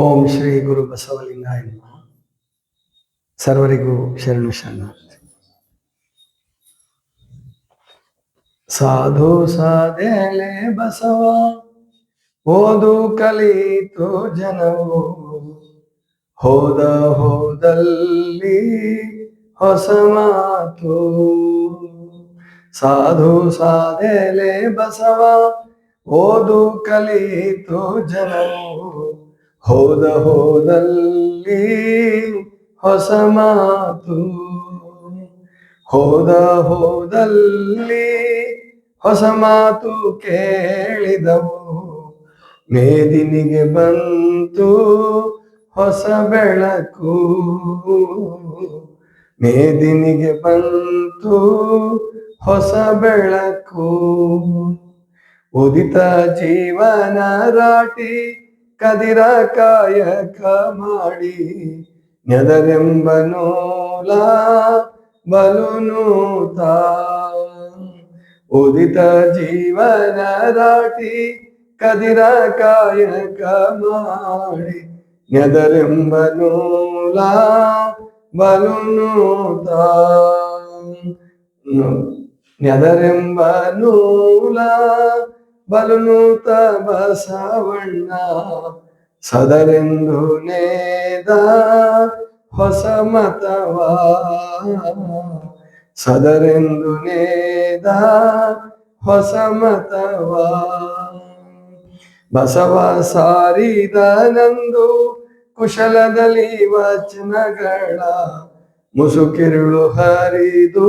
ಓಂ ಶ್ರೀ ಗುರು ಬಸವಲಿಂಗಾಯ ಸರ್ವರಿಗೂ ಶರಣು ಶರಣ ಸಾಧು ಸಾಧೆಲೆ ಬಸವ, ಓದು ಕಲಿತು ಜನವು. ಹೋದ ಹೋದಲ್ಲಿ ಹೊಸ ಮಾತು. ಸಾಧು ಸಾಧೇಲೆ ಬಸವ, ಓದು ಕಲಿತು ಜನವು. ಹೋದ ಹೋದಲ್ಲಿ ಹೊಸ ಮಾತು. ಹೋದ ಹೋದಲ್ಲಿ ಹೊಸ ಮಾತು ಕೇಳಿದವು. ಮೇದಿನಿಗೆ ಬಂತು ಹೊಸ ಬೆಳಕು. ಮೇದಿನಿಗೆ ಬಂತು ಹೊಸ ಬೆಳಕು. ಉದಿತ ಜೀವನ ರಾಟಿ ಕದಿರ ಕಾಯಕ ಮಾಡಿ ನೆದರೆಂಬ ನೂಲ ಬಲು ನೂತ ಉದಿತ ಜೀವನ ರಾಟಿ ಕದಿರ ಕಾಯಕ ಮಾಡಿ ನೆದರೆಂಬ ನೂಲ ಬಲು ನೂತ ನೆದರೆಂಬ ನೂಲ ಬಲುನೂತ ಬಸವಣ್ಣ ಸದರೆಂದು ನೇದ ಹೊಸ ಮತವ. ಸದರೆಂದು ನೇದ ಹೊಸ ಮತವ. ಬಸವ ಸಾರಿದನಂದು ಕುಶಲದಲ್ಲಿ ವಚನಗಳ, ಮುಸುಕಿರುಳು ಹರಿದು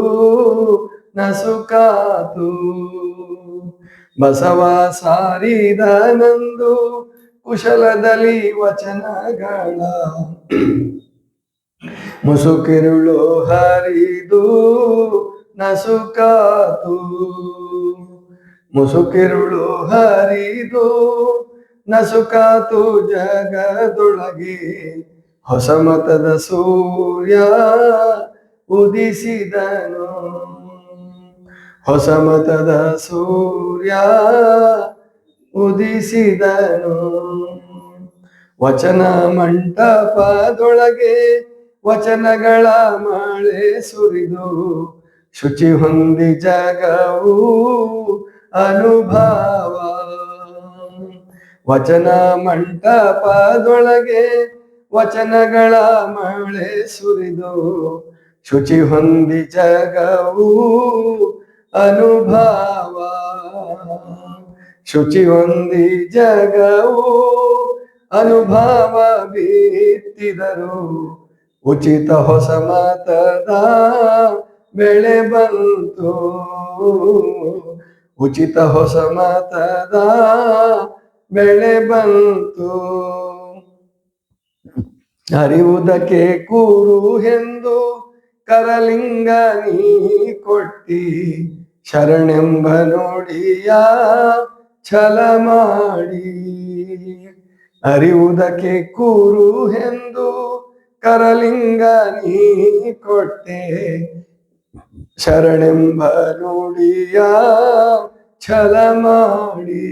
ನಸುಕಾತು. ಬಸವ ಸಾರಿದನಂದು ಕುಶಲದಲ್ಲಿ ವಚನಗಳ. ಮುಸುಕಿರುಳು ಹರಿದು ನಸುಕಾತು. ಮುಸುಕಿರುಳು ಹರಿದು ನಸುಕಾತು ಜಗದೊಳಗೆ. ಹೊಸ ಮತದ ಸೂರ್ಯ ಉದಿಸಿದನು. ಹೊಸ ಮತದ ಸೂರ್ಯ ಉದಿಸಿದನು. ವಚನ ಮಂಟಪದೊಳಗೆ ವಚನಗಳ ಮಳೆ ಸುರಿದು ಶುಚಿ ಹೊಂದಿ ಜಗವು ಅನುಭವ. ವಚನ ಮಂಟಪದೊಳಗೆ ವಚನಗಳ ಮಳೆ ಸುರಿದು ಶುಚಿ ಹೊಂದಿ ಜಗವು ಅನುಭವ. ಶುಚಿ ಹೊಂದಿ ಜಗವು ಅನುಭವ ಬೀತ್ತಿದರು ಉಚಿತ ಹೊಸ ಮತದ ಬೆಳೆ ಬಂತು. ಉಚಿತ ಹೊಸ ಮತದ ಬೆಳೆ ಬಂತು. ಅರಿವುದಕ್ಕೆ ಕೂರು ಎಂದು ಕರಲಿಂಗ ನೀ ಕೊಟ್ಟಿ. ಶರಣೆಂಬ ನುಡಿಯ ಛಲ ಮಾಡಿ ಅರಿವುದಕ್ಕೆ ಕೂರು ಎಂದು ಕರಲಿಂಗ ನೀ ಕೊಟ್ಟೆ. ಶರಣೆಂಬ ನುಡಿಯ ಛಲ ಮಾಡಿ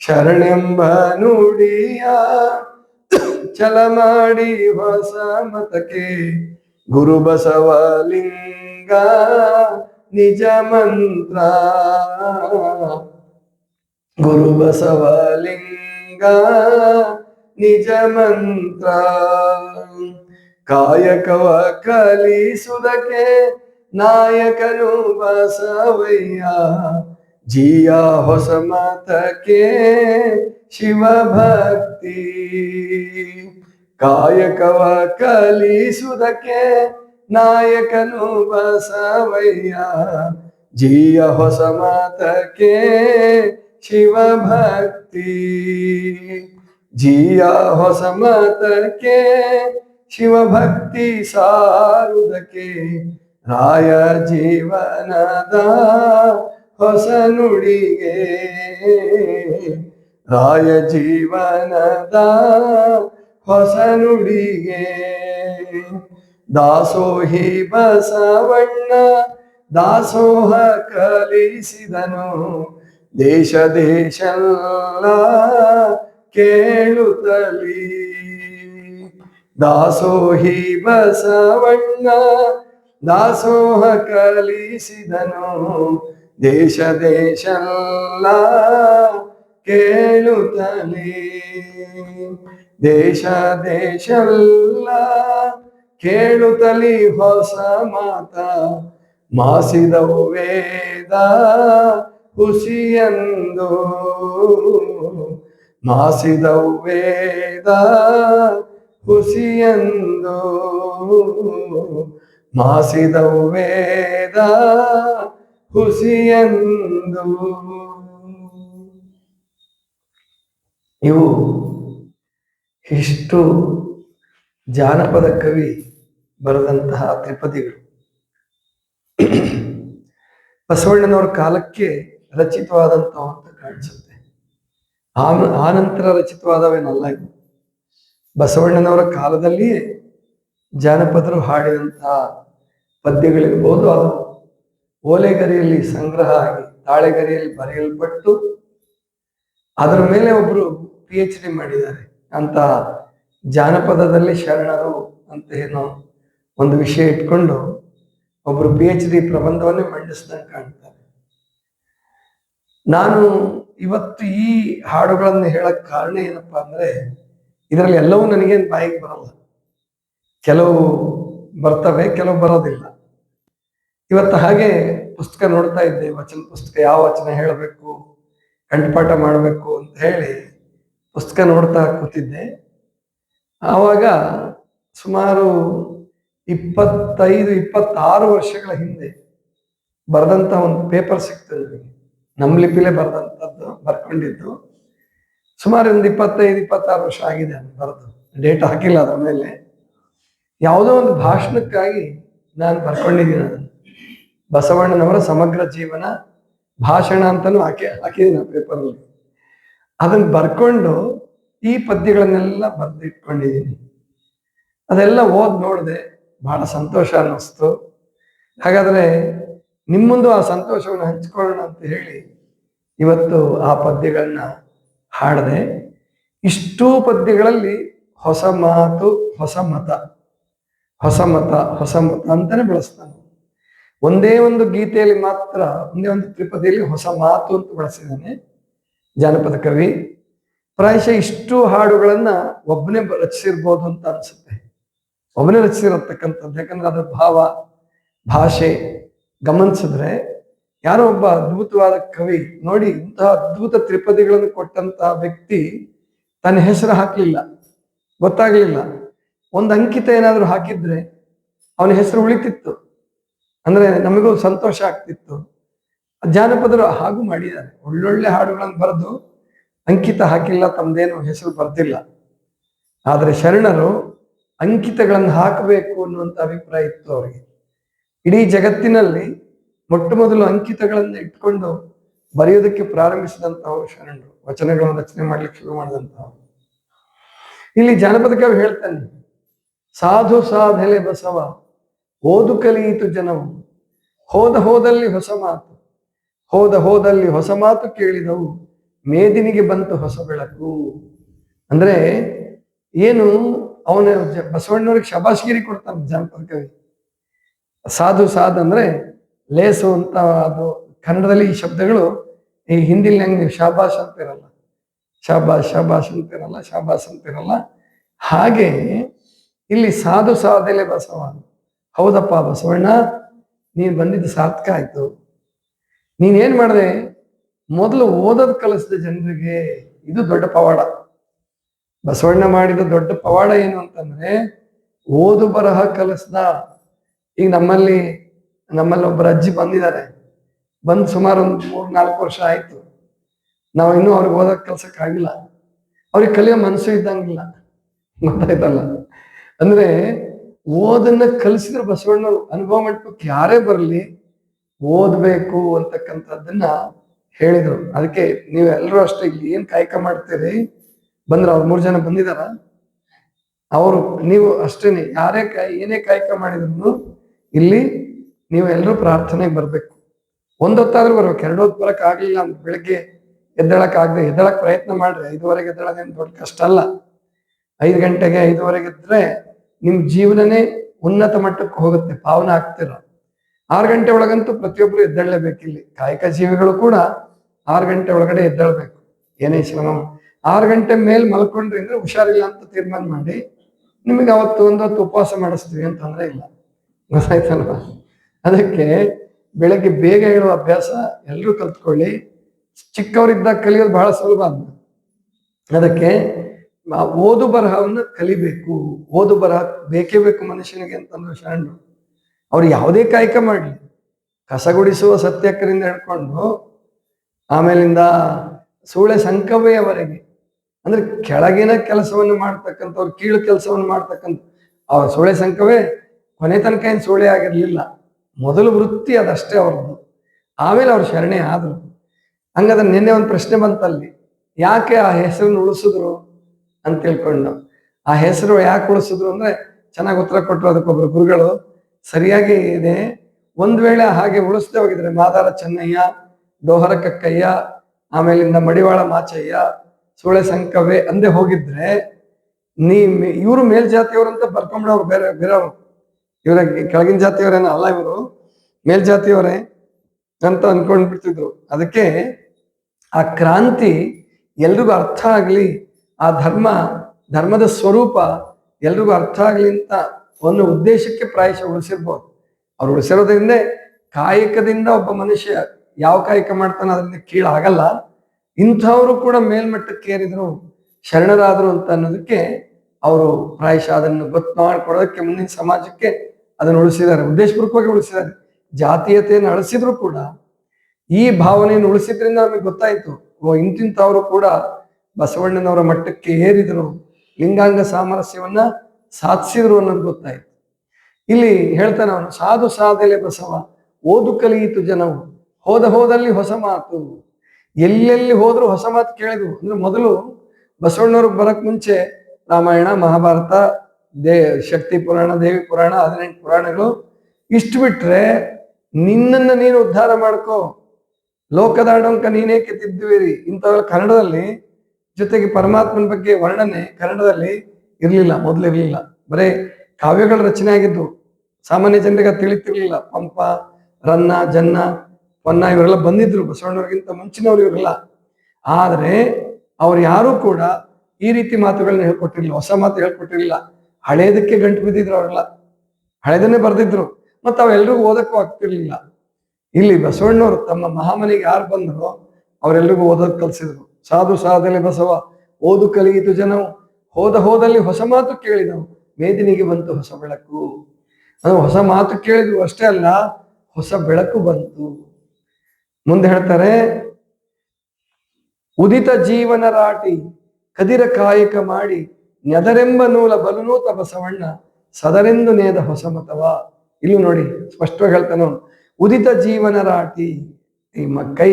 ಶರಣೆಂಬ ನುಡಿಯ ಛಲ ಮಾಡಿ ಹೊಸ ಮತಕ್ಕೆ ಗುರು ಬಸವಲಿಂಗ ನಿಜ ಮಂತ್ರ ಗುರು ಬಸವಲಿಂಗ ನಿಜ ಮಂತ್ರ ಕಾಯಕವ ಕಲಿಸುವುದಕ್ಕೆ ನಾಯಕನು ಬಸವಯ್ಯ. ಜಿಯ ಹೊಸ ಮತಕ್ಕೆ ಶಿವಭಕ್ತಿ. ಕಾಯಕವ ಕಲಿಸುವುದಕ್ಕೆ ನಾಯಕನು ಬಸವಯ್ಯ, ಜಿಯ ಹೊಸ ಮಾತಕ್ಕೆ ಶಿವ ಭಕ್ತಿ ಜಿಯ ಹೊಸ ಮತಕ್ಕೆ ಶಿವಭಕ್ತಿ ಸಾರುದಕ್ಕೆ ರಾಯ ಜೀವನದ ಹೊಸ ನುಡಿಗೆ. ರಾಯ ಜೀವನದ ಹೊಸ ನುಡಿಗೆ. ದಾಸೋಹಿ ಬಸವಣ್ಣ, ದಾಸೋಹ ಕಲಿಸಿದನು. ದೇಶ ದೇಶಲ್ಲ ಕೇಳುತ್ತಲಿ. ದಾಸೋಹಿ ಬಸವಣ್ಣ, ದಾಸೋಹ ಕಲಿಸಿದನು. ದೇಶ ದೇಶಲ್ಲ ಕೇಳುತ್ತಲಿ. ದೇಶ ದೇಶಲ್ಲ ಕೇಳುತ್ತಲಿ ಹೊಸ ಮಾತ, ಮಾಸಿದವು ವೇದ ಖುಷಿಯಂದು ಮಾಸಿದವು ವೇದ ಖುಷಿಯಂದು ಮಾಸಿದವು ವೇದ ಖುಷಿಯಂದು ಇವು ಇಷ್ಟು ಜಾನಪದ ಕವಿ ಬರೆದಂತಹ ತ್ರಿಪದಿಗಳು. ಬಸವಣ್ಣನವರ ಕಾಲಕ್ಕೆ ರಚಿತವಾದಂತಹ ಅಂತ ಕಾಣಿಸುತ್ತೆ. ಆ ನಂತರ ರಚಿತವಾದವೇನಲ್ಲ ಇದು? ಬಸವಣ್ಣನವರ ಕಾಲದಲ್ಲಿಯೇ ಜಾನಪದರು ಹಾಡಿದಂತಹ ಪದ್ಯಗಳಿರ್ಬೋದು. ಅದು ಓಲೆಗರಿಯಲ್ಲಿ ಸಂಗ್ರಹ ಆಗಿ ತಾಳೆಗರಿಯಲ್ಲಿ ಬರೆಯಲ್ಪಟ್ಟು ಅದರ ಮೇಲೆ ಒಬ್ರು ಪಿ ಎಚ್ ಡಿ ಮಾಡಿದ್ದಾರೆ. ಅಂತ ಜಾನಪದದಲ್ಲಿ ಶರಣರು ಅಂತ ಏನೋ ಒಂದು ವಿಷಯ ಇಟ್ಕೊಂಡು ಒಬ್ಬರು ಪಿ ಎಚ್ ಡಿ ಪ್ರಬಂಧವನ್ನೇ ಮಂಡಿಸಿದಂಗೆ ಕಾಣ್ತಾರೆ. ನಾನು ಇವತ್ತು ಈ ಹಾಡುಗಳನ್ನು ಹೇಳಕ್ ಕಾರಣ ಏನಪ್ಪಾ ಅಂದ್ರೆ, ಇದರಲ್ಲಿ ಎಲ್ಲವೂ ನನಗೇನು ಬಾಯಿಗೆ ಬರಲ್ಲ. ಕೆಲವು ಬರ್ತವೆ, ಕೆಲವು ಬರೋದಿಲ್ಲ. ಇವತ್ತು ಹಾಗೆ ಪುಸ್ತಕ ನೋಡ್ತಾ ಇದ್ದೆ, ವಚನ ಪುಸ್ತಕ, ಯಾವ ವಚನ ಹೇಳಬೇಕು ಕಂಠಪಾಠ ಮಾಡಬೇಕು ಅಂತ ಹೇಳಿ ಪುಸ್ತಕ ನೋಡ್ತಾ ಕೂತಿದ್ದೆ. ಆವಾಗ ಸುಮಾರು ಇಪ್ಪತ್ತೈದು, ಇಪ್ಪತ್ತಾರು ವರ್ಷಗಳ ಹಿಂದೆ ಬರೆದಂತ ಒಂದು ಪೇಪರ್ ಸಿಗ್ತದೆ ನನಗೆ ನಮ್ಮ ಲಿಪಿಲೇ ಬರೆದಂಥದ್ದು, ಬರ್ಕೊಂಡಿದ್ದು. ಸುಮಾರು ಒಂದು ಇಪ್ಪತ್ತೈದು, ಇಪ್ಪತ್ತಾರು ವರ್ಷ ಆಗಿದೆ ಅದು ಬರೆದು. ಡೇಟ್ ಹಾಕಿಲ್ಲ ಅದರ ಮೇಲೆ. ಯಾವುದೋ ಒಂದು ಭಾಷಣಕ್ಕಾಗಿ ನಾನು ಬರ್ಕೊಂಡಿದ್ದೀನಿ ಅದನ್ನು. ಬಸವಣ್ಣನವರ ಸಮಗ್ರ ಜೀವನ, ಭಾಷಣ ಅಂತಲೂ ಹಾಕಿ, ಹಾಕಿದ್ದೀನಿ ಆ ಪೇಪರಲ್ಲಿ ಅದನ್ನು ಬರ್ಕೊಂಡು ಈ ಪದ್ಯಗಳನ್ನೆಲ್ಲ ಬರೆದಿಟ್ಕೊಂಡಿದ್ದೀನಿ. ಅದೆಲ್ಲ ಓದ್ ನೋಡಿದೆ ಬಹಳ ಸಂತೋಷ ಅನ್ನಿಸ್ತು. ಹಾಗಾದರೆ ನಿಮ್ಮೊಂದು ಆ ಸಂತೋಷವನ್ನು ಹಂಚಿಕೊಳ್ಳೋಣ ಅಂತ ಹೇಳಿ ಇವತ್ತು ಆ ಪದ್ಯಗಳನ್ನ ಹಾಡಿದೆ. ಇಷ್ಟೂ ಪದ್ಯಗಳಲ್ಲಿ ಹೊಸ ಮಾತು, ಹೊಸ ಮತ ಹೊಸ ಮತ ಹೊಸ ಮತ ಅಂತಾನೆ ಬಳಸ್ತಾನೆ. ಒಂದೇ ಒಂದು ಗೀತೆಯಲ್ಲಿ ಮಾತ್ರ, ಒಂದೇ ಒಂದು ತ್ರಿಪದಿಯಲ್ಲಿ ಹೊಸ ಮಾತು ಅಂತ ಬಳಸಿದ್ದಾನೆ ಜಾನಪದ ಕವಿ. ಪ್ರಾಯಶಃ ಇಷ್ಟು ಹಾಡುಗಳನ್ನ ಒಬ್ಬನೇ ರಚಿಸಿರ್ಬೋದು ಅಂತ ಅನ್ಸುತ್ತೆ. ಒಬ್ಬನೇ ರಚಿಸಿರತಕ್ಕಂಥದ್ದು. ಯಾಕಂದ್ರೆ ಅದರ ಭಾವ, ಭಾಷೆ ಗಮನಿಸಿದ್ರೆ ಯಾರೋ ಒಬ್ಬ ಅದ್ಭುತವಾದ ಕವಿ ನೋಡಿ ಇಂತಹ ಅದ್ಭುತ ತ್ರಿಪದಿಗಳನ್ನು ಕೊಟ್ಟಂತಹ ವ್ಯಕ್ತಿ ತನ್ನ ಹೆಸರು ಹಾಕಲಿಲ್ಲ, ಗೊತ್ತಾಗ್ಲಿಲ್ಲ. ಒಂದು ಅಂಕಿತ ಏನಾದರೂ ಹಾಕಿದ್ರೆ ಅವನ ಹೆಸರು ಉಳಿತಿತ್ತು. ಅಂದ್ರೆ ನಮಗೂ ಸಂತೋಷ ಆಗ್ತಿತ್ತು. ಜಾನಪದರು ಹಾಗೂ ಮಾಡಿದ್ದಾರೆ. ಒಳ್ಳೊಳ್ಳೆ ಹಾಡುಗಳನ್ನು ಬರೆದು ಅಂಕಿತ ಹಾಕಿಲ್ಲ, ತಮ್ದೇನು ಹೆಸರು ಬರ್ತಿಲ್ಲ ಆದರೆ ಶರಣರು ಅಂಕಿತಗಳನ್ನು ಹಾಕಬೇಕು ಅನ್ನುವಂಥ ಅಭಿಪ್ರಾಯ ಇತ್ತು ಅವರಿಗೆ. ಇಡೀ ಜಗತ್ತಿನಲ್ಲಿ ಮೊಟ್ಟ ಮೊದಲು ಅಂಕಿತಗಳನ್ನು ಇಟ್ಕೊಂಡು ಬರೆಯೋದಕ್ಕೆ ಪ್ರಾರಂಭಿಸಿದಂತಹವರು ಶರಣರು. ವಚನಗಳನ್ನು ರಚನೆ ಮಾಡ್ಲಿಕ್ಕೆ ಶುರು ಮಾಡಿದಂತಹವರು. ಇಲ್ಲಿ ಜನಪದ ಕವಿ ಹೇಳ್ತಾನೆ, ಸಾಧು ಸಾಧಲೆ ಬಸವ, ಓದು ಕಲಿಯಿತು ಜನವು. ಹೋದ ಹೋದಲ್ಲಿ ಹೊಸ ಮಾತು, ಹೋದ ಹೋದಲ್ಲಿ ಹೊಸ ಮಾತು ಕೇಳಿದವು. ಮೇದಿನಿಗೆ ಬಂತು ಹೊಸ ಬೆಳಕು. ಅಂದ್ರೆ ಏನು ಅವನ ಬಸವಣ್ಣವ್ರಿಗೆ ಶಬಾಷ್ಗಿರಿ ಕೊಡ್ತಾನೆ ಜನಪದ ಕವಿ ಸಾಧು ಸಾಧು ಅಂದ್ರೆ ಲೇಸು ಅಂತ ಅದು ಕನ್ನಡದಲ್ಲಿ ಈ ಶಬ್ದಗಳು ಈ ಹಿಂದಿಲಿ ಹಂಗೆ ಶಾಬಾಷ್ ಅಂತಿರಲ್ಲ ಶಾಬಾಷ್ ಶಾಬಾಷ್ ಅಂತಿರಲ್ಲ ಶಾಬಾಷ್ ಅಂತಿರಲ್ಲ ಹಾಗೆ ಇಲ್ಲಿ ಸಾಧು ಸಾಧಲೆ ಬಸವ. ಹೌದಪ್ಪ ಬಸವಣ್ಣ, ನೀನು ಬಂದಿದ್ದು ಸಾರ್ಥಕ ಆಯ್ತು. ನೀನೇನ್ ಮಾಡಿದೆ? ಮೊದಲು ಓದೋದು ಕಲಿಸಿದ ಜನರಿಗೆ. ಇದು ದೊಡ್ಡ ಪವಾಡ. ಬಸವಣ್ಣ ಮಾಡಿದ ದೊಡ್ಡ ಪವಾಡ ಏನು ಅಂತಂದ್ರೆ, ಓದು ಬರಹ ಕಲಿಸ್ದ. ಈಗ ನಮ್ಮಲ್ಲಿ ನಮ್ಮಲ್ಲಿ ಒಬ್ಬರು ಅಜ್ಜಿ ಬಂದಿದ್ದಾರೆ. ಬಂದು ಸುಮಾರು ಒಂದು ಮೂರು, ನಾಲ್ಕು ವರ್ಷ ಆಯ್ತು. ನಾವು ಇನ್ನೂ ಅವ್ರಿಗೆ ಓದೋಕ್ ಕಲ್ಸಕ್ ಆಗಿಲ್ಲ. ಅವ್ರಿಗೆ ಕಲಿಯೋ ಮನಸ್ಸು ಇದ್ದಂಗಿಲ್ಲ. ಗೊತ್ತಾಯ್ತಲ್ಲ? ಅಂದ್ರೆ, ಓದನ್ನ ಕಲಿಸಿದ್ರೆ ಬಸವಣ್ಣ ಅನುಭವ ಮಾಡ್ಬೇಕು ಯಾರೇ ಬರಲಿ, ಓದ್ಬೇಕು ಅಂತಕ್ಕಂಥದ್ದನ್ನ ಹೇಳಿದ್ರು. ಅದಕ್ಕೆ ನೀವು ಎಲ್ಲರೂ ಅಷ್ಟೇ ಇಲ್ಲಿ ಏನ್ ಕಾಯಕ ಮಾಡ್ತೀರಿ? ಬಂದ್ರ ಅವ್ರು ಮೂರ್ ಜನ ಬಂದಿದಾರ. ಅವರು ನೀವು ಅಷ್ಟೇನೆ, ಯಾರೇ ಕಾಯಿ, ಏನೇ ಕಾಯಕ ಮಾಡಿದ್ರು ಇಲ್ಲಿ ನೀವು ಎಲ್ಲರೂ ಪ್ರಾರ್ಥನೆಗೆ ಬರ್ಬೇಕು. ಒಂದೊತ್ತಾದ್ರೂ ಬರ್ಬೇಕು, ಎರಡು ಹೊತ್ತು ಬರಕ್ ಆಗ್ಲಿಲ್ಲ ಅಂದ್ರೆ ಬೆಳಗ್ಗೆ ಎದ್ದಳಕ್ ಆಗದೆ, ಎದ್ದಳಕ್ ಪ್ರಯತ್ನ ಮಾಡ್ರಿ, ಐದುವರೆಗೆ ಎದ್ದಳದೇನು ದೊಡ್ಡ ಕಷ್ಟ ಅಲ್ಲ. ಐದು ಗಂಟೆಗೆ ಐದುವರೆಗೆ ಇದ್ರೆ ನಿಮ್ ಜೀವನನೇ ಉನ್ನತ ಮಟ್ಟಕ್ಕೆ ಹೋಗುತ್ತೆ, ಪಾವನ ಆಗ್ತಿರ. ಆರು ಗಂಟೆ ಒಳಗಂತೂ ಪ್ರತಿಯೊಬ್ರು ಎದ್ದೇಳಲೇಬೇಕು ಇಲ್ಲಿ ಕಾಯಕ ಜೀವಿಗಳು ಕೂಡ ಆರು ಗಂಟೆ ಒಳಗಡೆ ಎದ್ದೇಳ್ಬೇಕು. ಏನೇ ಶ್ರಮ ಆರು ಗಂಟೆ ಮೇಲೆ ಮಲ್ಕೊಂಡ್ರಿ ಅಂದ್ರೆ ಹುಷಾರಿಲ್ಲ ಅಂತ ತೀರ್ಮಾನ ಮಾಡಿ, ನಿಮಗೆ ಅವತ್ತು ಒಂದೊತ್ತು ಉಪವಾಸ ಮಾಡಿಸ್ತೀವಿ ಅಂತಂದ್ರೆ ಇಲ್ಲ. ಗೊತ್ತಾಯ್ತಲ್ವಾ? ಅದಕ್ಕೆ ಬೆಳಗ್ಗೆ ಬೇಗ ಹೇಳುವ ಅಭ್ಯಾಸ ಎಲ್ಲರೂ ಕಲ್ತ್ಕೊಳ್ಳಿ. ಚಿಕ್ಕವರಿದ್ದಾಗ ಕಲಿಯೋದು ಬಹಳ ಸುಲಭ ಅದ್ನ ಅದಕ್ಕೆ ಓದು ಬರಹವನ್ನು ಕಲಿಬೇಕು. ಓದು ಬರಹ ಬೇಕೇ ಬೇಕು ಮನುಷ್ಯನಿಗೆ ಅಂತಂದ್ರೆ ಶರಣರು ಅವ್ರು ಯಾವುದೇ ಕಾಯಕ ಮಾಡಲಿ. ಕಸಗುಡಿಸುವ ಸತ್ಯಕ್ಕರಿಂದ ಹಿಡ್ಕೊಂಡು, ಆಮೇಲಿಂದ ಸೂಳೆ ಸಂಕವೆಯವರೆಗೆ ಅಂದ್ರೆ ಕೆಳಗಿನ ಕೆಲಸವನ್ನು ಮಾಡ್ತಕ್ಕಂಥವ್ರು, ಕೀಳು ಕೆಲಸವನ್ನು ಮಾಡ್ತಕ್ಕಂಥ, ಆ ಸೊಳೆ ಸಂಕವೇ ಕೊನೆ ತನಕ ಏನು ಸೂಳೆ ಆಗಿರಲಿಲ್ಲ. ಮೊದಲು ವೃತ್ತಿ ಅದಷ್ಟೇ ಅವ್ರದ್ದು. ಆಮೇಲೆ ಅವ್ರು ಶರಣೆ ಆದರು. ಹಂಗಾದ್ರೆ ನಿನ್ನೆ ಒಂದು ಪ್ರಶ್ನೆ ಬಂತಲ್ಲಿ ಯಾಕೆ ಆ ಹೆಸರನ್ನು ಉಳಿಸಿದ್ರು ಅಂತ ತಿಳ್ಕೊಂಡು. ಆ ಹೆಸರು ಯಾಕೆ ಉಳಿಸಿದ್ರು ಅಂದ್ರೆ ಚೆನ್ನಾಗಿ ಉತ್ತರ ಕೊಟ್ಟರು ಅದಕ್ಕೊಬ್ರು ಗುರುಗಳು. ಸರಿಯಾಗಿ ಇದೆ. ಒಂದ್ ವೇಳೆ ಹಾಗೆ ಉಳಿಸ್ದೆ ಹೋಗಿದ್ರೆ ಮಾದಾರ ಚೆನ್ನಯ್ಯ ಡೋಹರ ಕಕ್ಕಯ್ಯ ಆಮೇಲಿಂದ ಮಡಿವಾಳ ಮಾಚಯ್ಯ ಸುಳೆ ಸಂಕವೇ ಅಂದೇ ಹೋಗಿದ್ರೆ, ನೀ ಇವರು ಮೇಲ್ಜಾತಿಯವರಂತ ಅಂತ ಬರ್ಕೊಂಬಿಡವ್ರು ಬೇರೆ, ಬೇರೆಯವರು. ಇವರ ಕೆಳಗಿನ ಜಾತಿಯವರೇನ ಅಲ್ಲ ಇವರು. ಮೇಲ್ಜಾತಿಯವರೇ ಅಂತ ಅನ್ಕೊಂಡ್ ಬಿಡ್ತಿದ್ರು ಅದಕ್ಕೆ ಆ ಕ್ರಾಂತಿ ಎಲ್ರಿಗೂ ಅರ್ಥ ಆಗ್ಲಿ, ಆ ಧರ್ಮ, ಧರ್ಮದ ಸ್ವರೂಪ ಎಲ್ರಿಗೂ ಅರ್ಥ ಆಗಲಿ ಅಂತ ಒಂದು ಉದ್ದೇಶಕ್ಕೆ ಪ್ರಾಯಶಃ ಉಳಿಸಿರ್ಬೋದು. ಅವ್ರು ಉಳಿಸಿರೋದ್ರಿಂದ ಕಾಯಕದಿಂದ ಒಬ್ಬ ಮನುಷ್ಯ ಯಾವ ಕಾಯಕ ಮಾಡ್ತಾನೆ ಅದರಿಂದ ಕೀಳಾಗಲ್ಲ. ಇಂಥವರು ಕೂಡ ಮೇಲ್ಮಟ್ಟಕ್ಕೆ ಏರಿದ್ರು, ಶರಣರಾದರು ಅಂತ ಅನ್ನೋದಕ್ಕೆ ಅವರು ಪ್ರಾಯಶಃ ಅದನ್ನು ಗೊತ್ತು ಮಾಡಿಕೊಡೋದಕ್ಕೆ ಮುಂದಿನ ಸಮಾಜಕ್ಕೆ ಅದನ್ನು ಉಳಿಸಿದ್ದಾರೆ. ಉದ್ದೇಶಪೂರ್ವಕವಾಗಿ ಉಳಿಸಿದ್ದಾರೆ. ಜಾತೀಯತೆಯನ್ನು ಅಳಿಸಿದ್ರು ಕೂಡ, ಈ ಭಾವನೆಯನ್ನು ಉಳಿಸಿದ್ರಿಂದ ನಮಗೆ ಗೊತ್ತಾಯ್ತು. ಓ, ಇಂತಿಂಥವರು ಕೂಡ ಬಸವಣ್ಣನವರ ಮಟ್ಟಕ್ಕೆ ಏರಿದ್ರು, ಲಿಂಗಾಂಗ ಸಾಮರಸ್ಯವನ್ನ ಸಾಧಿಸಿದ್ರು ಅನ್ನೋದು ಗೊತ್ತಾಯ್ತು. ಇಲ್ಲಿ ಹೇಳ್ತಾನೆ ಅವನು ಸಾಧು ಸಾಧಲೆ ಬಸವ, ಓದು ಕಲಿಯಿತು ಜನವು, ಹೋದ ಹೋದಲ್ಲಿ ಹೊಸ ಮಾತು. ಎಲ್ಲೆಲ್ಲಿ ಹೋದ್ರು ಹೊಸ ಮಾತು ಕೇಳಿದ್ವು ಅಂದ್ರೆ ಮೊದಲು ಬಸವಣ್ಣವ್ರಿಗೆ ಬರಕ್ ಮುಂಚೆ ರಾಮಾಯಣ, ಮಹಾಭಾರತ, ದೇ, ಶಕ್ತಿ ಪುರಾಣ, ದೇವಿ ಪುರಾಣ, ಹದಿನೆಂಟು ಪುರಾಣಗಳು ಇಷ್ಟು ಬಿಟ್ರೆ ನಿನ್ನನ್ನ ನೀನು ಉದ್ಧಾರ ಮಾಡ್ಕೋ. ಲೋಕದಾಡಂಕ ನೀನೇಕೆ ತಿದ್ದುವಿರಿ ಇಂಥವೆಲ್ಲ ಕನ್ನಡದಲ್ಲಿ ಜೊತೆಗೆ ಪರಮಾತ್ಮನ ಬಗ್ಗೆ ವರ್ಣನೆ ಕನ್ನಡದಲ್ಲಿ ಇರಲಿಲ್ಲ, ಮೊದಲು ಇರ್ಲಿಲ್ಲ. ಬರೇ ಕಾವ್ಯಗಳ ರಚನೆ ಆಗಿದ್ದು ಸಾಮಾನ್ಯ ಜನರಿಗೆ ತಿಳಿತಿರ್ಲಿಲ್ಲ. ಪಂಪ, ರನ್ನ, ಜನ್ನ ಪೊನ್ನ ಇವರೆಲ್ಲ ಬಂದಿದ್ರು ಬಸವಣ್ಣವ್ರಿಗಿಂತ ಮುಂಚಿನವ್ರು ಇವರೆಲ್ಲ. ಆದರೆ ಅವ್ರು ಯಾರೂ ಕೂಡ ಈ ರೀತಿ ಮಾತುಗಳನ್ನ ಹೇಳ್ಕೊಟ್ಟಿರ್ಲಿಲ್ಲ, ಹೊಸ ಮಾತು ಹೇಳ್ಕೊಟ್ಟಿರ್ಲಿಲ್ಲ. ಹಳೇದಕ್ಕೆ ಗಂಟು ಬಿದ್ದಿದ್ರು ಅವರೆಲ್ಲ. ಹಳೇದನ್ನೇ ಬರೆದಿದ್ರು. ಮತ್ತು ಅವೆಲ್ರಿಗೂ ಓದಕ್ಕೂ ಆಗ್ತಿರ್ಲಿಲ್ಲ. ಇಲ್ಲಿ ಬಸವಣ್ಣವರು ತಮ್ಮ ಮಹಾಮನೆಗೆ ಯಾರು ಬಂದರೋ ಅವರೆಲ್ರಿಗೂ ಓದೋದು ಕಲಿಸಿದ್ರು. ಸಾಧು ಸಾಧಲೆ ಬಸವ, ಓದು ಕಲಿಯಿತು ಜನವು. ಹೋದ ಹೋದಲ್ಲಿ ಹೊಸ ಮಾತು ಕೇಳಿದವು. ಮೇದಿನಿಗೆ ಬಂತು ಹೊಸ ಬೆಳಕು. ಅದು ಹೊಸ ಮಾತು ಕೇಳಿದ್ವು ಅಷ್ಟೇ ಅಲ್ಲ, ಹೊಸ ಬೆಳಕು ಬಂತು. ಮುಂದೆ ಹೇಳ್ತಾರೆ, ಉದಿತ ಜೀವನ ರಾಟಿ ಕದಿರ ಕಾಯಕ ಮಾಡಿ ನೆದರೆಂಬ ನೂಲ ಬಲುನೂತ ಬಸವಣ್ಣ ಸದರೆಂದು ನೇದ ಹೊಸ ಮತವ. ಇಲ್ಲೂ ನೋಡಿ, ಸ್ಪಷ್ಟವಾಗಿ ಹೇಳ್ತಾನೆ ಉದಿತ ಜೀವನ ರಾಟಿ, ಈ ಮ ಕೈ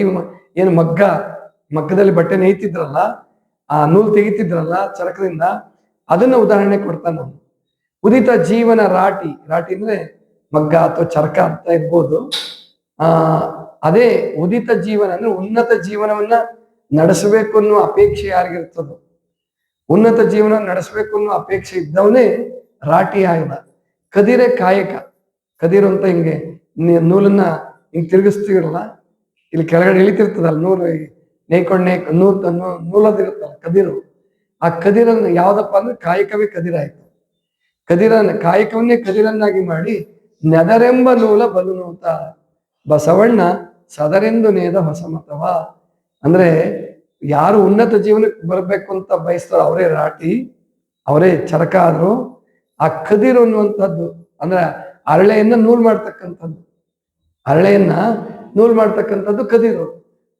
ಏನು ಮಗ್ಗ, ಮಗ್ಗದಲ್ಲಿ ಬಟ್ಟೆ ನೇಯ್ತಿದ್ರಲ್ಲ, ಆ ನೂಲು ತೆಗಿತಿದ್ರಲ್ಲ ಚರಕದಿಂದ, ಅದನ್ನ ಉದಾಹರಣೆ ಕೊಡ್ತಾನೆ ಉದಿತ ಜೀವನ ರಾಟಿ ರಾಟಿ ಅಂದ್ರೆ ಮಗ್ಗ ಅಥವಾ ಚರಕ ಅಂತ ಇರ್ಬೋದು. ಆ ಅದೇ ಉದಿತ ಜೀವನ ಅಂದ್ರೆ ಉನ್ನತ ಜೀವನವನ್ನ ನಡೆಸಬೇಕು ಅನ್ನೋ ಅಪೇಕ್ಷೆ ಯಾರಿಗಿರ್ತದೋ, ಉನ್ನತ ಜೀವನ ನಡೆಸಬೇಕು ಅನ್ನೋ ಅಪೇಕ್ಷೆ ಇದ್ದವನೇ ರಾಟಿ ಆಯ್ದ ಕದಿರೆ ಕಾಯಕ. ಕದಿರು ಅಂತ ಹಿಂಗೆ ನೂಲನ್ನ ಹಿಂಗ್ ತಿರುಗಿಸ್ತೀರಲ್ಲ ಇಲ್ಲಿ ಕೆಳಗಡೆ ಇಳಿತಿರ್ತದಲ್ಲ ನೂಲು ನೇಯ್ಕೊಂಡು ನೇಕ್ ನೂ- ನೂಲದಿರುತ್ತಲ್ಲ ಕದಿರು, ಆ ಕದಿರನ್ನ ಯಾವ್ದಪ್ಪ ಅಂದ್ರೆ ಕಾಯಕವೇ ಕದಿರಾಯ್ತು ಕದಿರನ್ನ ಕಾಯಕವನ್ನೇ ಕದಿರನ್ನಾಗಿ ಮಾಡಿ ನೆದರೆಂಬ ನೂಲ ಬಲುನೂತ ಬಸವಣ್ಣ ಸದರೆಂದು ನೇದ ಹೊಸ ಮತವ ಅಂದ್ರೆ ಯಾರು ಉನ್ನತ ಜೀವನಕ್ಕೆ ಬರಬೇಕು ಅಂತ ಬಯಸ್ತಾರೋ ಅವರೇ ರಾಟಿ, ಅವರೇ ಚರಕ ಆದ್ರು ಆ ಕದಿರು ಅನ್ನುವಂಥದ್ದು, ಅಂದ್ರೆ ಅರಳೆಯನ್ನ ನೂಲ್ ಮಾಡ್ತಕ್ಕಂಥದ್ದು. ಅರಳೆಯನ್ನ ನೂಲ್ ಮಾಡ್ತಕ್ಕಂಥದ್ದು ಕದಿರು.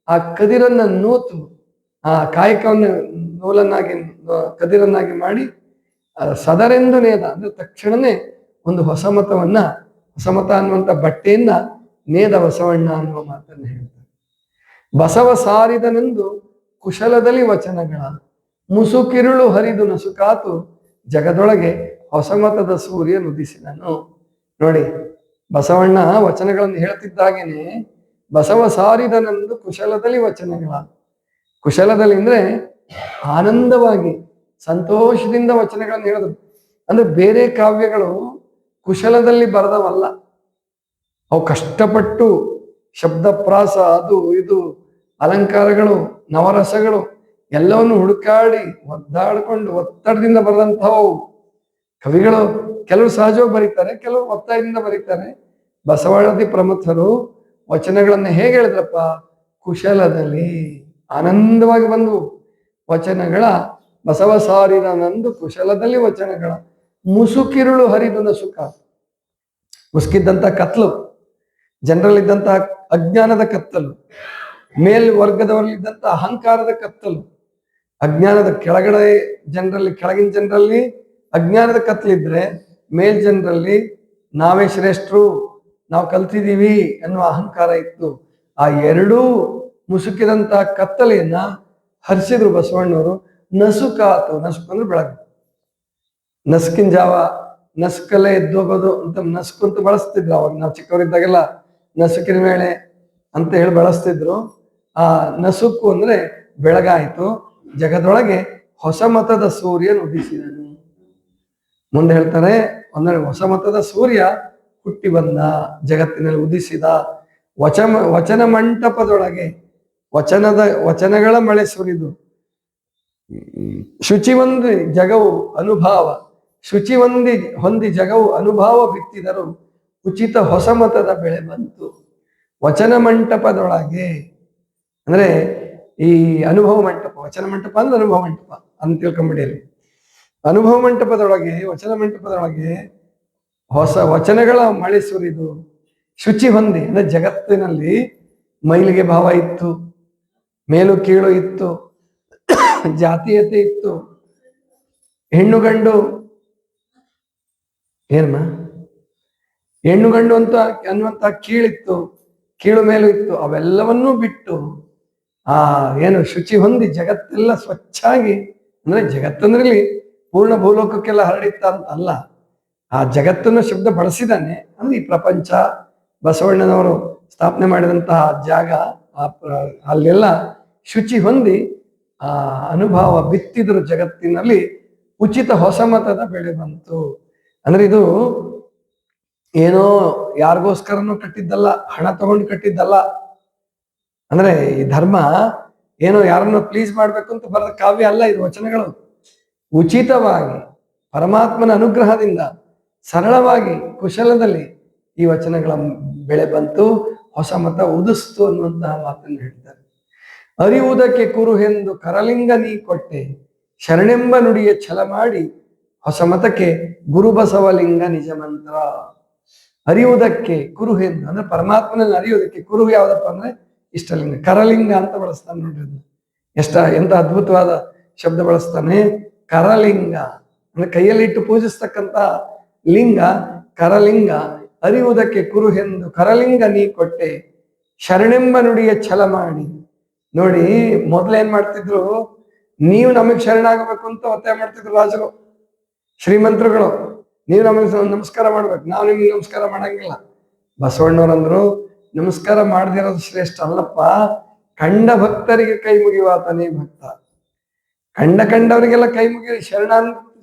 ಆ ಕದಿರನ್ನ ನೂತು, ಆ ಕಾಯಕವನ್ನ ನೂಲನ್ನಾಗಿ, ಕದಿರನ್ನಾಗಿ ಮಾಡಿ ಸದರೆಂದು ನೇದ ಅಂದ್ರೆ ತಕ್ಷಣನೇ ಒಂದು ಹೊಸ ಮತವನ್ನ ಹೊಸ ಮತ ಅನ್ನುವಂಥ ಬಟ್ಟೆಯನ್ನ ನೇದ ಬಸವಣ್ಣ ಅನ್ನುವ ಮಾತನ್ನು ಹೇಳ್ತಾರೆ. ಬಸವ ಸಾರಿದನೆಂದು ಕುಶಲದಲ್ಲಿ ವಚನಗಳ, ಮುಸುಕಿರುಳು ಹರಿದು ನಸುಕಾತು ಜಗದೊಳಗೆ ಹೊಸಮತದ ಸೂರ್ಯ ನುದಿಸಿದನು ನೋಡಿ, ಬಸವಣ್ಣ ವಚನಗಳನ್ನು ಹೇಳ್ತಿದ್ದಾಗೇನೆ, ಬಸವ ಸಾರಿದನೆಂದು ಕುಶಲದಲ್ಲಿ ವಚನಗಳ. ಕುಶಲದಲ್ಲಿ ಅಂದ್ರೆ ಆನಂದವಾಗಿ, ಸಂತೋಷದಿಂದ ವಚನಗಳನ್ನು ಹೇಳಿದ್ರು. ಅಂದ್ರೆ ಬೇರೆ ಕಾವ್ಯಗಳು ಕುಶಲದಲ್ಲಿ ಬರೆದವಲ್ಲ. ಅವು ಕಷ್ಟಪಟ್ಟು ಶಬ್ದಪ್ರಾಸ, ಅದು ಇದು, ಅಲಂಕಾರಗಳು, ನವರಸಗಳು ಎಲ್ಲವನ್ನು ಹುಡುಕಾಡಿ ಒದ್ದಾಡಿಕೊಂಡು ಒತ್ತಡದಿಂದ ಬರೆದಂಥವು. ಕವಿಗಳು ಕೆಲವು ಸಹಜವಾಗಿ ಬರೀತಾರೆ, ಕೆಲವು ಒತ್ತಾಯದಿಂದ ಬರೀತಾರೆ. ಬಸವಾಳದಿ ಪ್ರಮುಖರು ವಚನಗಳನ್ನು ಹೇಗೆ ಹೇಳಿದ್ರಪ್ಪ? ಕುಶಲದಲ್ಲಿ ಆನಂದವಾಗಿ ಬಂದವು. ವಚನಗಳ ಬಸವ ಸಾರಿನ ನಂದು ಕುಶಲದಲ್ಲಿ ವಚನಗಳ ಮುಸುಕಿರುಳು ಹರಿದು ಸುಖ. ಮುಸುಕಿದ್ದಂತ ಕತ್ಲು. ಜನರಲ್ಲಿದ್ದಂತ ಅಜ್ಞಾನದ ಕತ್ತಲು ಮೇಲ್ ವರ್ಗದವರಲ್ಲಿದ್ದಂತ ಅಹಂಕಾರದ ಕತ್ತಲು, ಅಜ್ಞಾನದ ಕೆಳಗಡೆ ಜನರಲ್ಲಿ, ಕೆಳಗಿನ ಜನರಲ್ಲಿ ಅಜ್ಞಾನದ ಕತ್ತಲಿದ್ರೆ ಮೇಲ್ ಜನರಲ್ಲಿ ನಾವೇ ಶ್ರೇಷ್ಠರು, ನಾವು ಕಲ್ತಿದ್ದೀವಿ ಅನ್ನುವ ಅಹಂಕಾರ ಇತ್ತು. ಆ ಎರಡೂ ಮುಸುಕಿದಂತ ಕತ್ತಲೆಯನ್ನ ಹರಿಸಿದ್ರು ಬಸವಣ್ಣವರು, ನಸುಕಾತು, ನಸುಕು ಅಂದ್ರೆ ಬೆಳಕು. ನಸುಕಿನ ಜಾವ ನಸುಕಲ್ಲೇ ಎದ್ದೋಗೋದು ಅಂತ ನಸುಕು ಅಂತ ಬಳಸ್ತಿದ್ರು ಅವಾಗ, ನಾವು ಚಿಕ್ಕವರಿದ್ದಾಗೆಲ್ಲ. ನಸುಕಿನ ವೇಳೆ ಅಂತ ಹೇಳಿ ಬಳಸ್ತಿದ್ರು. ಆ ನಸುಕು ಅಂದ್ರೆ ಬೆಳಗಾಯಿತು. ಜಗದೊಳಗೆ ಹೊಸ ಮತದ ಸೂರ್ಯನು ಉದಿಸಿದನು. ಮುಂದೆ ಹೇಳ್ತಾರೆ ಅಂದ್ರೆ ಹೊಸ ಮತದ ಸೂರ್ಯ ಹುಟ್ಟಿ ಬಂದ, ಜಗತ್ತಿನಲ್ಲಿ ಉದಿಸಿದ. ವಚನ ವಚನ ಮಂಟಪದೊಳಗೆ ವಚನದ, ವಚನಗಳ ಮಳೆ ಸುರಿದು. ಶುಚಿ ಹೊಂದಿ ಜಗವು ಅನುಭಾವ. ಶುಚಿ ಹೊಂದಿ ಹೊಂದಿ ಜಗವು ಅನುಭಾವ ಬಿತ್ತಿದರು. ಉಚಿತ ಹೊಸ ಮತದ ಬೆಳೆ ಬಂತು. ವಚನ ಮಂಟಪದೊಳಗೆ, ಅಂದ್ರೆ ಈ ಅನುಭವ ಮಂಟಪ, ವಚನ ಮಂಟಪ ಅಂದ್ರೆ ಅನುಭವ ಮಂಟಪ ಅಂತ ತಿಳ್ಕೊಂಬಿಡಿಯಲ್ಲಿ ಅನುಭವ ಮಂಟಪದೊಳಗೆ, ವಚನ ಮಂಟಪದೊಳಗೆ ಹೊಸ ವಚನಗಳ ಮಳೆ ಸುರಿದು ಶುಚಿ ಹೊಂದಿ, ಅಂದ್ರೆ ಜಗತ್ತಿನಲ್ಲಿ ಮೈಲಿಗೆ ಭಾವ ಇತ್ತು, ಮೇಲು ಕೀಳು ಇತ್ತು, ಜಾತೀಯತೆ ಇತ್ತು, ಹೆಣ್ಣು ಗಂಡು, ಏನಮ್ಮ? ಹೆಣ್ಣು ಗಂಡು ಅಂತ ಅನ್ನುವಂತ ಕೀಳಿತ್ತು, ಕೀಳು ಮೇಲೂ ಇತ್ತು, ಅವೆಲ್ಲವನ್ನೂ ಬಿಟ್ಟು ಆ ಏನು ಶುಚಿ ಹೊಂದಿ ಜಗತ್ತೆಲ್ಲ ಸ್ವಚ್ಛಾಗಿ, ಅಂದ್ರೆ ಜಗತ್ತಂದ್ರಲ್ಲಿ ಪೂರ್ಣ ಭೂಲೋಕಕ್ಕೆಲ್ಲ ಹರಡಿತ್ತ ಅಂತ ಅಲ್ಲ, ಆ ಜಗತ್ತನ್ನು ಶಬ್ದ ಬಳಸಿದಾನೆ ಅಂದ್ರೆ ಈ ಪ್ರಪಂಚ, ಬಸವಣ್ಣನವರು ಸ್ಥಾಪನೆ ಮಾಡಿದಂತಹ ಜಾಗ ಅಲ್ಲೆಲ್ಲ ಶುಚಿ ಹೊಂದಿ, ಆ ಅನುಭವ ಬಿತ್ತಿದ್ರು ಜಗತ್ತಿನಲ್ಲಿ, ಉಚಿತ ಹೊಸ ಮತದ ಬೆಳೆ ಬಂತು. ಅಂದ್ರೆ ಇದು ಏನೋ ಯಾರಿಗೋಸ್ಕರನೂ ಕಟ್ಟಿದ್ದಲ್ಲ, ಹಣ ತಗೊಂಡು ಕಟ್ಟಿದ್ದಲ್ಲ. ಅಂದ್ರೆ ಈ ಧರ್ಮ ಏನೋ ಯಾರನ್ನ ಪ್ಲೀಸ್ ಮಾಡ್ಬೇಕು ಅಂತ ಬರೆದ ಕಾವ್ಯ ಅಲ್ಲ, ಇದು ವಚನಗಳು. ಉಚಿತವಾಗಿ, ಪರಮಾತ್ಮನ ಅನುಗ್ರಹದಿಂದ, ಸರಳವಾಗಿ, ಕುಶಲದಲ್ಲಿ ಈ ವಚನಗಳ ಬೆಳೆ ಬಂತು, ಹೊಸ ಮತ ಉದಿಸ್ತು ಅನ್ನುವಂತಹ ಮಾತನ್ನು ಹೇಳ್ತಾರೆ ಅರಿವುದಕ್ಕೆ ಕುರುಹೆಂದು ಕರಲಿಂಗ ನೀ ಕೊಟ್ಟೆ, ಶರಣೆಂಬ ನುಡಿಯ ಛಲ ಮಾಡಿ, ಹೊಸ ಮತಕ್ಕೆ ಗುರುಬಸವಲಿಂಗ ನಿಜ ಮಂತ್ರ ಕುರು ಕುರುಹೆಂದು ಅಂದ್ರೆ ಪರಮಾತ್ಮನಲ್ಲಿ ಅರಿಯುವುದಕ್ಕೆ ಕುರುಹು ಯಾವ್ದಪ್ಪ ಅಂದ್ರೆ ಇಷ್ಟಲಿಂಗ, ಕರಲಿಂಗ ಅಂತ ಬಳಸ್ತಾನೆ ನೋಡ್ರಿ ಅದನ್ನ. ಎಷ್ಟ, ಎಂತ ಅದ್ಭುತವಾದ ಶಬ್ದ ಬಳಸ್ತಾನೆ. ಕರಲಿಂಗ, ಅಂದ್ರೆ ಕೈಯಲ್ಲಿ ಇಟ್ಟು ಪೂಜಿಸ್ತಕ್ಕಂತ ಲಿಂಗ, ಕರಲಿಂಗ ಅರಿಯುವುದಕ್ಕೆ ಎಂದು, ಕರಲಿಂಗ ನೀ ಕೊಟ್ಟೆ, ಶರಣೆಂಬ ನುಡಿಯ ಛಲ ಮಾಡಿ. ನೋಡಿ ಮೊದಲೇನ್ ಮಾಡ್ತಿದ್ರು, ನೀವು ನಮಗ್ ಶರಣಾಗಬೇಕು ಅಂತ ಒತ್ತಾಯ ಮಾಡ್ತಿದ್ರು ರಾಜರು, ಶ್ರೀಮಂತರುಗಳು. ನೀವು ನಮಗೆ ನಮಸ್ಕಾರ ಮಾಡ್ಬೇಕು. ನಾವು ನಿಮ್ಗೆ ನಮಸ್ಕಾರ ಮಾಡಂಗಿಲ್ಲ. ಬಸವಣ್ಣವ್ರಂದ್ರು ನಮಸ್ಕಾರ ಮಾಡದಿರೋದು ಶ್ರೇಷ್ಠ ಅಲ್ಲಪ್ಪ. ಕಂಡ ಭಕ್ತರಿಗೆ ಕೈ ಮುಗಿವಾತನೇ ಭಕ್ತ. ಕಂಡ ಕಂಡವರಿಗೆಲ್ಲ ಕೈ ಮುಗಿ ಶರಣ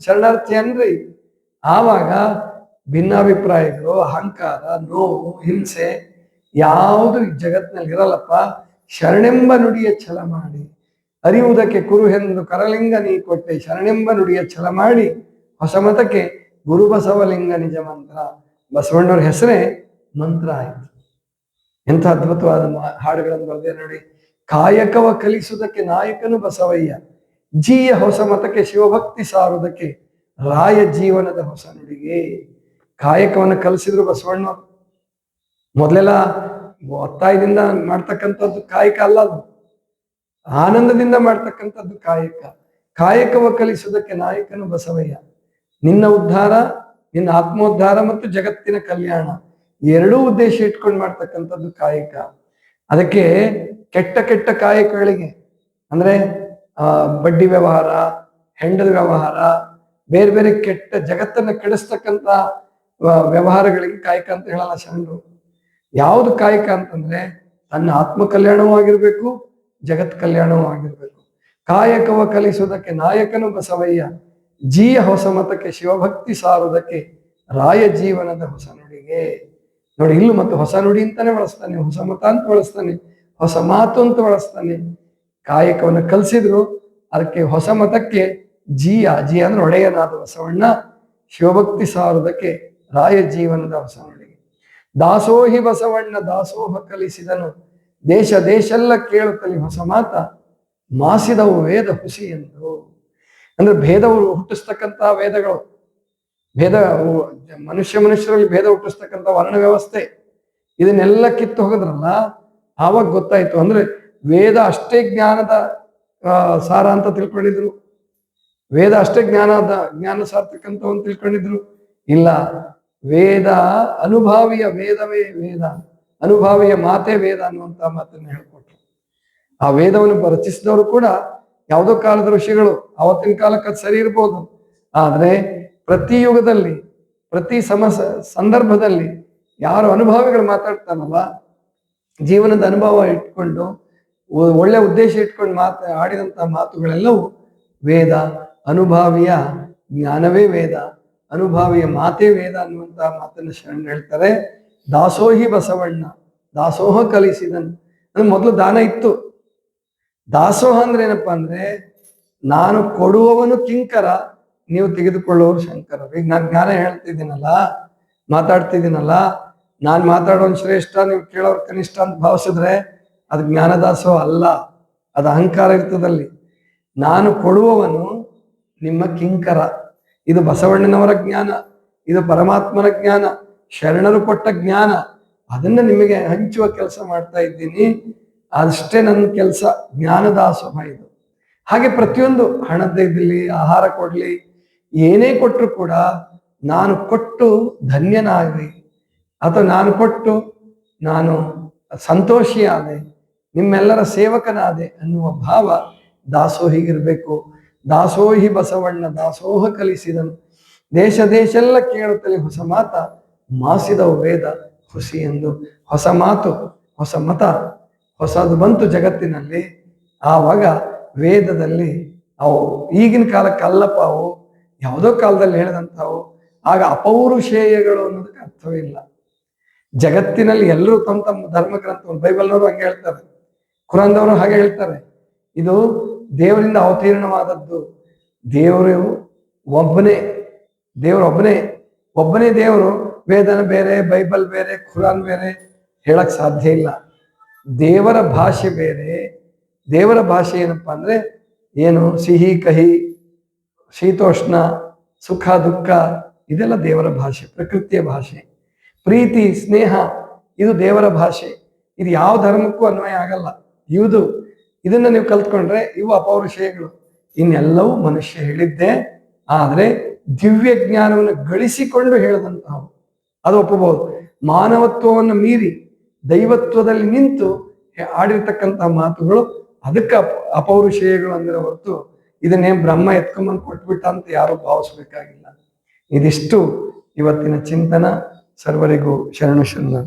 ಶರಣಾರ್ಥಿ ಅನ್ರಿ ಆವಾಗ ಭಿನ್ನಾಭಿಪ್ರಾಯಗಳು, ಅಹಂಕಾರ, ನೋವು, ಹಿಂಸೆ ಯಾವುದು ಈ ಜಗತ್ತಿನಲ್ಲಿ ಇರಲ್ಲಪ್ಪ. ಶರಣೆಂಬ ನುಡಿಯ ಛಲ ಮಾಡಿ. ಅರಿಯುವುದಕ್ಕೆ ಕುರುಹೆಂದು ಕರಲಿಂಗ ನೀ ಕೊಟ್ಟೆ. ಶರಣೆಂಬ ನುಡಿಯ ಛಲ ಮಾಡಿ. ಹೊಸ ಮತಕ್ಕೆ ಗುರು ಬಸವಲಿಂಗ ನಿಜ ಮಂತ್ರ. ಬಸವಣ್ಣವ್ರ ಹೆಸರೇ ಮಂತ್ರ ಆಯ್ತು. ಎಂಥ ಅದ್ಭುತವಾದ ಹಾಡುಗಳನ್ನು ಬರೆದೇ ನೋಡಿ. ಕಾಯಕವ ಕಲಿಸುವುದಕ್ಕೆ ನಾಯಕನು ಬಸವಯ್ಯ. ಜೀಯ ಹೊಸ ಮತಕ್ಕೆ ಶಿವಭಕ್ತಿ ಸಾರುವುದಕ್ಕೆ ರಾಯ ಜೀವನದ ಹೊಸ ನುಡಿಗೆ. ಕಾಯಕವನ್ನು ಕಲಿಸಿದ್ರು ಬಸವಣ್ಣ ಮೊದಲೆಲ್ಲ ಒತ್ತಾಯದಿಂದ ಮಾಡ್ತಕ್ಕಂಥದ್ದು ಕಾಯಕ ಅಲ್ಲ ಅದು. ಆನಂದದಿಂದ ಮಾಡ್ತಕ್ಕಂಥದ್ದು ಕಾಯಕ. ಕಾಯಕವ ಕಲಿಸುವುದಕ್ಕೆ ನಾಯಕನು ಬಸವಯ್ಯ. ನಿನ್ನ ಉದ್ಧಾರ, ನಿನ್ನ ಆತ್ಮೋದ್ಧಾರ ಮತ್ತು ಜಗತ್ತಿನ ಕಲ್ಯಾಣ. ಎರಡೂ ಉದ್ದೇಶ ಇಟ್ಕೊಂಡು ಮಾಡ್ತಕ್ಕಂಥದ್ದು ಕಾಯಕ. ಅದಕ್ಕೆ ಕೆಟ್ಟ ಕೆಟ್ಟ ಕಾಯಕಗಳಿಗೆ, ಅಂದ್ರೆ ಬಡ್ಡಿ ವ್ಯವಹಾರ ಹೆಂಡದ ವ್ಯವಹಾರ, ಬೇರೆ ಬೇರೆ ಕೆಟ್ಟ ಜಗತ್ತನ್ನ ಕೆಡಿಸ್ತಕ್ಕಂಥ ವ್ಯವಹಾರಗಳಿಗೆ ಕಾಯಕ ಅಂತ ಹೇಳಲ್ಲ ಶರಣರು. ಯಾವುದು ಕಾಯಕ ಅಂತಂದ್ರೆ, ತನ್ನ ಆತ್ಮ ಕಲ್ಯಾಣವೂ ಆಗಿರ್ಬೇಕು, ಜಗತ್ ಕಲ್ಯಾಣವೂ ಆಗಿರ್ಬೇಕು. ಕಾಯಕವ ಕಲಿಸುವುದಕ್ಕೆ ನಾಯಕನು ಬಸವಯ್ಯ. ಜೀಯ ಹೊಸ ಮತಕ್ಕೆ, ಶಿವಭಕ್ತಿ ಸಾರುವುದಕ್ಕೆ ರಾಯ ಜೀವನದ ಹೊಸ ನುಡಿಗೆ. ನೋಡಿ, ಇಲ್ಲೂ ಮತ್ತು ಹೊಸ ನುಡಿ ಅಂತಾನೆ ಬಳಸ್ತಾನೆ, ಹೊಸ ಮತ ಅಂತ ಬಳಸ್ತಾನೆ, ಹೊಸ ಮಾತು ಅಂತ ಬಳಸ್ತಾನೆ. ಕಾಯಕವನ್ನು ಕಲಿಸಿದ್ರು ಅದಕ್ಕೆ ಹೊಸ ಮತಕ್ಕೆ ಜೀಯ ಜೀ ಅಂದ್ರೆ ಒಡೆಯನಾದ ಬಸವಣ್ಣ, ಶಿವಭಕ್ತಿ ಸಾರುವುದಕ್ಕೆ ರಾಯ ಜೀವನದ ಹೊಸ ನುಡಿಗೆ. ದಾಸೋಹಿ ಬಸವಣ್ಣ ದಾಸೋಹ ಕಲಿಸಿದನು, ದೇಶ ದೇಶೆಲ್ಲ ಕೇಳುತ್ತಲಿ ಹೊಸ ಮಾತ, ಮಾಸಿದವು ವೇದ ಹುಸಿ ಎಂದು. ಅಂದ್ರೆ ಭೇದವು ಹುಟ್ಟಿಸ್ತಕ್ಕಂತಹ ವೇದಗಳು. ಭೇದ ಮನುಷ್ಯ ಮನುಷ್ಯರಲ್ಲಿ ಭೇದ ಹುಟ್ಟಿಸ್ತಕ್ಕಂಥ ವರ್ಣ ವ್ಯವಸ್ಥೆ. ಇದನ್ನೆಲ್ಲ ಕಿತ್ತು ಹೋಗದ್ರಲ್ಲ, ಆವಾಗ ಗೊತ್ತಾಯ್ತು. ಅಂದ್ರೆ ವೇದ ಅಷ್ಟೇ ಜ್ಞಾನದ ಸಾರ ಅಂತ ತಿಳ್ಕೊಂಡಿದ್ರು. ವೇದ ಅಷ್ಟೇ ಜ್ಞಾನದ, ಜ್ಞಾನ ಸಾರ್ತಕ್ಕಂಥ ಒಂದು ತಿಳ್ಕೊಂಡಿದ್ರು. ಇಲ್ಲ, ವೇದ ಅನುಭಾವಿಯ ವೇದವೇ ವೇದ. ಅನುಭಾವಿಯ ಮಾತೇ ವೇದ ಅನ್ನುವಂತ ಮಾತನ್ನು ಹೇಳ್ಕೊಟ್ರು. ಆ ವೇದವನ್ನು ರಚಿಸಿದವರು ಕೂಡ ಯಾವುದೋ ಕಾಲದ ಋಷಿಗಳು ಅವತ್ತಿನ ಕಾಲಕ್ಕೆ ಸರಿ ಇರ್ಬೋದು. ಆದರೆ ಪ್ರತಿ ಯುಗದಲ್ಲಿ, ಪ್ರತಿ ಸಮಸ ಸಂದರ್ಭದಲ್ಲಿ ಯಾರು ಅನುಭವಿಗಳು ಮಾತಾಡ್ತಾರಲ್ಲ ಜೀವನದ ಅನುಭವ ಇಟ್ಕೊಂಡು ಒಳ್ಳೆ ಉದ್ದೇಶ ಇಟ್ಕೊಂಡು ಮಾತ, ಆಡಿದಂತ ಮಾತುಗಳೆಲ್ಲವೂ ವೇದ, ಅನುಭಾವಿಯ ಜ್ಞಾನವೇ ವೇದ, ಅನುಭಾವಿಯ ಮಾತೇ ವೇದ ಅನ್ನುವಂತಹ ಮಾತನ್ನು ಶರಣ ಹೇಳ್ತಾರೆ. ದಾಸೋಹಿ ಬಸವಣ್ಣ, ದಾಸೋಹ ಕಲಿಸಿದನು. ಮೊದಲು ದಾನ ಇತ್ತು. ದಾಸೋಹ ಅಂದ್ರೆ ಏನಪ್ಪಾ ಅಂದ್ರೆ ನಾನು ಕೊಡುವವನು ಕಿಂಕರ, ನೀವು ತೆಗೆದುಕೊಳ್ಳುವವರು ಶಂಕರ ಈಗ ನಾನು ಜ್ಞಾನ ಹೇಳ್ತಿದ್ದೀನಲ್ಲ, ಮಾತಾಡ್ತಿದ್ದೀನಲ್ಲ, ನಾನು ಮಾತಾಡೋನ್ ಶ್ರೇಷ್ಠ, ನೀವು ಕೇಳೋರು ಕನಿಷ್ಠ ಅಂತ ಭಾವಿಸಿದ್ರೆ ಅದು ಜ್ಞಾನದಾಸೋ ಅಲ್ಲ, ಅದು ಅಹಂಕಾರ ಇರ್ತದಲ್ಲಿ. ನಾನು ಕೊಡುವವನು ನಿಮ್ಮ ಕಿಂಕರ. ಇದು ಬಸವಣ್ಣನವರ ಜ್ಞಾನ, ಇದು ಪರಮಾತ್ಮನ ಜ್ಞಾನ, ಶರಣರು ಕೊಟ್ಟ ಜ್ಞಾನ. ಅದನ್ನ ನಿಮಗೆ ಹಂಚುವ ಕೆಲಸ ಮಾಡ್ತಾ ಇದ್ದೀನಿ. ಅಷ್ಟೇ ನನ್ನ ಕೆಲಸ ಜ್ಞಾನದಾಸೋಹ ಇದು. ಹಾಗೆ ಪ್ರತಿಯೊಂದು ಹಣದಿರಲಿ ಆಹಾರ ಕೊಡ್ಲಿ, ಏನೇ ಕೊಟ್ಟರು ಕೂಡ ನಾನು ಕೊಟ್ಟು ಧನ್ಯನಾಗಲಿ, ಅಥವಾ ನಾನು ಕೊಟ್ಟು ನಾನು ಸಂತೋಷಿಯಾದೆ, ನಿಮ್ಮೆಲ್ಲರ ಸೇವಕನಾದೆ ಅನ್ನುವ ಭಾವ ದಾಸೋಹಿಗಿರಬೇಕು. ದಾಸೋಹಿ ಬಸವಣ್ಣ ದಾಸೋಹ ಕಲಿಸಿದನು. ದೇಶ ದೇಶೆಲ್ಲ ಕೇಳುತ್ತಲೇ ಹೊಸ ಮಾತ ಮಾಸಿದ ವೇದ ಖುಷಿ ಎಂದು. ಹೊಸ ಮಾತು, ಹೊಸ ಮತ. ಹೊಸದು ಬಂತು ಜಗತ್ತಿನಲ್ಲಿ. ಆವಾಗ ವೇದದಲ್ಲಿ ಅವು ಈಗಿನ ಕಾಲಕ್ಕೆ ಅಲ್ಲಪ್ಪ ಅವು, ಯಾವುದೋ ಕಾಲದಲ್ಲಿ ಹೇಳಿದಂಥವು. ಆಗ ಅಪೌರುಷೇಯಗಳು ಅನ್ನೋದಕ್ಕೆ ಅರ್ಥವೇ ಇಲ್ಲ. ಜಗತ್ತಿನಲ್ಲಿ ಎಲ್ಲರೂ ತಮ್ಮ ತಮ್ಮ ಧರ್ಮ ಗ್ರಂಥವನ್ನು, ಬೈಬಲ್ನವರು ಹಂಗೆ ಹೇಳ್ತಾರೆ. ಕುರಾನ್ದವರು ಹಾಗೆ ಹೇಳ್ತಾರೆ. ಇದು ದೇವರಿಂದ ಅವತೀರ್ಣವಾದದ್ದು. ದೇವರು ಒಬ್ಬನೇ ದೇವರು ಒಬ್ಬನೇ ಒಬ್ಬನೇ ದೇವರು ವೇದನ ಬೇರೆ, ಬೈಬಲ್ ಬೇರೆ ಖುರಾನ್ ಬೇರೆ ಹೇಳಕ್ ಸಾಧ್ಯ ಇಲ್ಲ. ದೇವರ ಭಾಷೆ ಬೇರೆ. ದೇವರ ಭಾಷೆ ಏನಪ್ಪ ಅಂದರೆ ಏನು ಸಿಹಿ, ಕಹಿ, ಶೀತೋಷ್ಣ, ಸುಖ, ದುಃಖ, ಇದೆಲ್ಲ ದೇವರ ಭಾಷೆ, ಪ್ರಕೃತಿಯ ಭಾಷೆ. ಪ್ರೀತಿ, ಸ್ನೇಹ, ಇದು ದೇವರ ಭಾಷೆ. ಇದು ಯಾವ ಧರ್ಮಕ್ಕೂ ಅನ್ವಯ ಆಗಲ್ಲ. ಇವುದು, ಇದನ್ನ ನೀವು ಕಲ್ತ್ಕೊಂಡ್ರೆ ಇವು ಅಪೌರುಷಯಗಳು. ಇನ್ನೆಲ್ಲವೂ ಮನುಷ್ಯ ಹೇಳಿದ್ದೆ. ಆದರೆ ದಿವ್ಯ ಜ್ಞಾನವನ್ನು ಗಳಿಸಿಕೊಂಡು ಹೇಳದಂತಹ ಅದು ಒಪ್ಪಬಹುದು. ಮಾನವತ್ವವನ್ನು ಮೀರಿ ದೈವತ್ವದಲ್ಲಿ ನಿಂತು ಆಡಿರ್ತಕ್ಕಂಥ ಮಾತುಗಳು ಅದಕ್ಕೆ ಅಪ ಅಪೌರುಷೇಯಗಳು ಅಂದ್ರೆ ಹೊರತು ಇದನ್ನೇ ಬ್ರಹ್ಮ ಎತ್ಕೊಂಬಂದು ಕೊಟ್ಬಿಟ್ಟ ಅಂತ ಯಾರು ಭಾವಿಸ್ಬೇಕಾಗಿಲ್ಲ. ಇದಿಷ್ಟು ಇವತ್ತಿನ ಚಿಂತನ. ಸರ್ವರಿಗೂ ಶರಣು ಶರಣ.